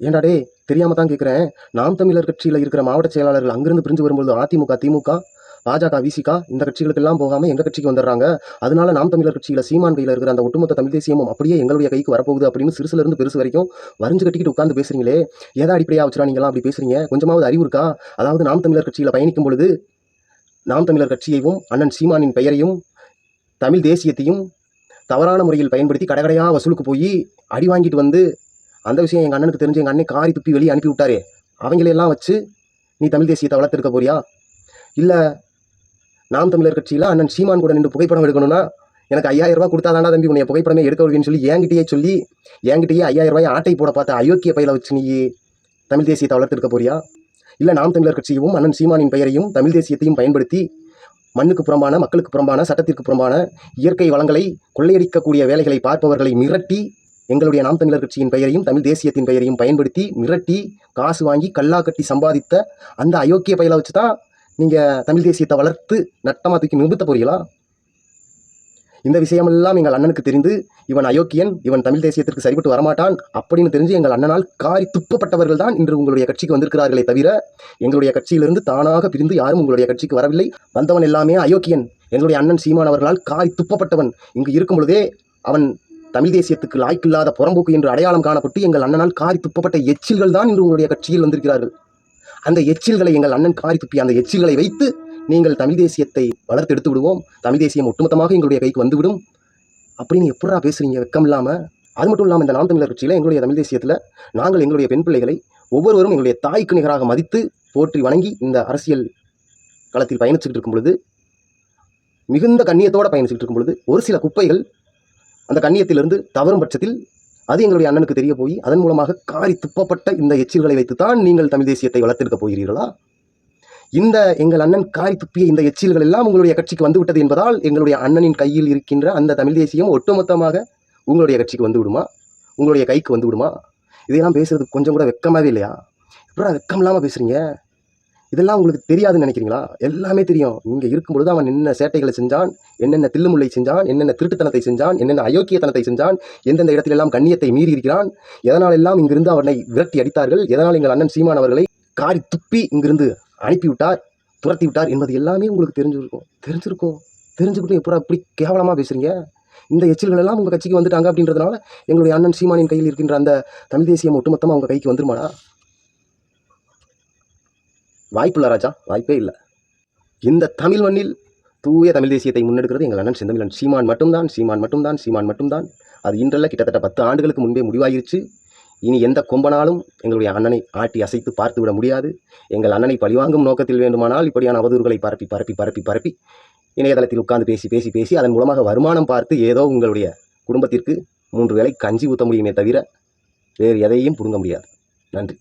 ஏன்டா டே தெரியாம தான் கேட்குறேன் நாம் தமிழர் கட்சியில் இருக்கிற மாவட்ட செயலாளர்கள் அங்கிருந்து பிரிஞ்சு வரும்போது அதிமுக திமுக பாஜக விசிக இந்த கட்சிகளுக்கெல்லாம் போகாமல் எங்கள் கட்சிக்கு வந்துடுறாங்க? அதனால நாம் தமிழர் கட்சியில் சீமான் கையில் இருக்கிற அந்த ஒட்டுமொத்த தமிழ் தேசியமும் அப்படியே எங்களுடைய கைக்கு வரப்போகுது அப்படின்னு சிறுசுலருந்து பெருசு வரைக்கும் வரிஞ்சு கட்டிக்கிட்டு உட்காந்து பேசுறீங்களே? ஏதா அடிப்படையாக வச்சுரா நீங்களாம் அப்படி பேசுறீங்க? கொஞ்சமாவது அறிவு இருக்கா? அதாவது நாம் தமிழர் கட்சியில் பயணிக்கும் பொழுது நாம் தமிழர் கட்சியையும் அண்ணன் சீமானின் பெயரையும் தமிழ் தேசியத்தையும் தவறான முறையில் பயன்படுத்தி கடைக்கடையாக வசூலுக்கு போய் அடி வாங்கிட்டு வந்து அந்த விஷயம் எங்கள் அண்ணனுக்கு தெரிஞ்சு எங்கள் அண்ணன் காரி துப்பி வெளியே அனுப்பி விட்டாரே அவங்களையெல்லாம் வச்சு நீ தமிழ் தேசியத்தை வளர்த்துருக்க போறியா? இல்லை நாம் தமிழர் கட்சியில் அண்ணன் சீமான் கூட நின்று புகைப்படம் எடுக்கணும்னா எனக்கு ஐயாயிரம் ரூபாய் கொடுத்தாதாண்டா தம்பி உன்னை புகைப்படமே எடுக்க விடுவேன்னு சொல்லி என்கிட்டயே சொல்லி என்கிட்டயே ஐயாயிரம் ரூபாய் ஆட்டை போட பார்த்த அயோக்கிய பையில வச்சு நீ தமிழ் தேசியத்தை வளர்த்துருக்க போறியா? இல்லை நாம் தமிழர் கட்சியும் அண்ணன் சீமானின் பெயரையும் தமிழ் தேசியத்தையும் பயன்படுத்தி மண்ணுக்கு புறம்பான மக்களுக்கு புறம்பான சட்டத்திற்கு புறம்பான இயற்கை வளங்களை கொள்ளையடிக்கக்கூடிய வேலைகளை பார்ப்பவர்களை மிரட்டி எங்களுடைய நாம் தமிழர் கட்சியின் பெயரையும் தமிழ் தேசியத்தின் பெயரையும் பயன்படுத்தி மிரட்டி காசு வாங்கி கல்லா கட்டி சம்பாதித்த அந்த அயோக்கிய பயில வச்சு தான் நீங்கள் தமிழ் தேசியத்தை வளர்த்து நட்டமாக தூக்கி நிறுத்த போறீங்களா? இந்த விஷயமெல்லாம் எங்கள் அண்ணனுக்கு தெரிந்து இவன் அயோக்கியன் இவன் தமிழ் தேசியத்திற்கு சரிபட்டு வரமாட்டான் அப்படின்னு தெரிஞ்சு எங்கள் அண்ணனால் காரி துப்பப்பட்டவர்கள் தான் இன்று உங்களுடைய கட்சிக்கு வந்திருக்கிறார்களே தவிர எங்களுடைய கட்சியிலிருந்து தானாக பிரிந்து யாரும் உங்களுடைய கட்சிக்கு வரவில்லை. வந்தவன் எல்லாமே அயோக்கியன். எங்களுடைய அண்ணன் சீமான் அவர்களால் காரி துப்பப்பட்டவன். இங்கு இருக்கும் பொழுதே அவன் தமிழ் தேசியத்துக்கு லாய்க்கில்லாத புறம்போக்கு என்று அடையாளம் காணப்பட்டு எங்கள் அண்ணனால் காரி துப்பப்பட்ட எச்சில்கள் தான் இன்று உங்களுடைய கட்சியில் வந்திருக்கிறார்கள். அந்த எச்சில்களை எங்கள் அண்ணன் காரி துப்பி அந்த எச்சில்களை வைத்து நீங்கள் தமிழ் தேசியத்தை வளர்த்து எடுத்து விடுவோம். தமிழ் தேசியம் ஒட்டுமொத்தமாக எங்களுடைய கைக்கு வந்துவிடும். அப்படின்னு எப்படா பேசுறீங்க? வெக்கம் இல்லாமல் அது மட்டும் இல்லாமல் இந்த நாம் தமிழர் கட்சியில் எங்களுடைய தமிழ் தேசியத்தில் நாங்கள் எங்களுடைய பெண் பிள்ளைகளை ஒவ்வொருவரும் எங்களுடைய தாய்க்கு நிகராக மதித்து போற்றி வணங்கி இந்த அரசியல் களத்தில் பயணிச்சுக்கிட்டு இருக்கும் பொழுது மிகுந்த கண்ணியத்தோடு பயணிச்சுக்கிட்டு இருக்கும் பொழுது ஒரு சில குப்பைகள் அந்த கண்ணியத்திலிருந்து தவறும் பட்சத்தில் அது எங்களுடைய அண்ணனுக்கு தெரிய போய் அதன் மூலமாக காரி துப்பப்பட்ட இந்த எச்சில்களை வைத்துத்தான் நீங்கள் தமிழ் தேசியத்தை வளர்த்தெடுக்க போகிறீர்களா? இந்த எங்கள் அண்ணன் காரி துப்பிய இந்த எச்சில்கள் எல்லாம் உங்களுடைய கட்சிக்கு வந்துவிட்டது என்பதால் எங்களுடைய அண்ணனின் கையில் இருக்கின்ற அந்த தமிழ் தேசியம் ஒட்டுமொத்தமாக உங்களுடைய கட்சிக்கு வந்து விடுமா? உங்களுடைய கைக்கு வந்து விடுமா? இதையெல்லாம் பேசுறதுக்கு கொஞ்சம் கூட வெக்கமாகவே இல்லையா? எப்படா வெக்கம் இல்லாமல் பேசுறீங்க? இதெல்லாம் உங்களுக்கு தெரியாதுன்னு நினைக்கிறீங்களா? எல்லாமே தெரியும். இங்கே இருக்கும்பொழுது அவன் என்ன சேட்டைகளை செஞ்சான் என்னென்ன தில்லுமுல்லை செஞ்சான் என்னென்ன திருட்டுத்தனத்தை செஞ்சான் என்னென்ன அயோக்கியத்தனத்தை செஞ்சான் எந்தெந்த இடத்திலெல்லாம் கண்ணியத்தை மீறி இருக்கிறான் எதனால் எல்லாம் இங்கிருந்து அவனை விரட்டி அடித்தார்கள் எதனால் எங்கள் அண்ணன் சீமான் அவர்களை காரி துப்பி இங்கிருந்து அனுப்பிவிட்டார் துரத்தி விட்டார் என்பது எல்லாமே உங்களுக்கு தெரிஞ்சிருக்கும். தெரிஞ்சிருக்கும். தெரிஞ்சுக்கிட்டு எப்போ அப்படி கேவலமாக பேசுறீங்க? இந்த எச்சில்கள் எல்லாம் உங்கள் கட்சிக்கு வந்துட்டாங்க அப்படின்றதுனால எங்களுடைய அண்ணன் சீமானின் கையில் இருக்கின்ற அந்த தமிழ் தேசியம் ஒட்டுமொத்தமாக உங்கள் கைக்கு வந்துருமாடா? வாய்ப்பில்லை ராஜா வாய்ப்பே இல்லை. இந்த தமிழ் மண்ணில் தூய தமிழ் தேசியத்தை முன்னெடுக்கிறது எங்கள் அண்ணன் செந்தமிழன். சீமான் மட்டும்தான் சீமான் மட்டும்தான் சீமான் மட்டும்தான். அது இன்றல்ல கிட்டத்தட்ட பத்து ஆண்டுகளுக்கு முன்பே முடிவாயிருச்சு. இனி எந்த கொம்பனாலும் எங்களுடைய அண்ணனை ஆட்டி அசைத்து பார்த்து விட முடியாது. எங்கள் அண்ணனை பழிவாங்கும் நோக்கத்தில் வேண்டுமானால் இப்படியான அவதூறுகளை பரப்பி பரப்பி பரப்பி பரப்பி இணையதளத்தில் உட்கார்ந்து பேசி பேசி பேசி அதன் மூலமாக வருமானம் பார்த்து ஏதோ உங்களுடைய குடும்பத்திற்கு மூன்று வேளை கஞ்சி ஊற்ற முடியுமே தவிர வேறு எதையும் புடுங்க முடியாது. நன்றி.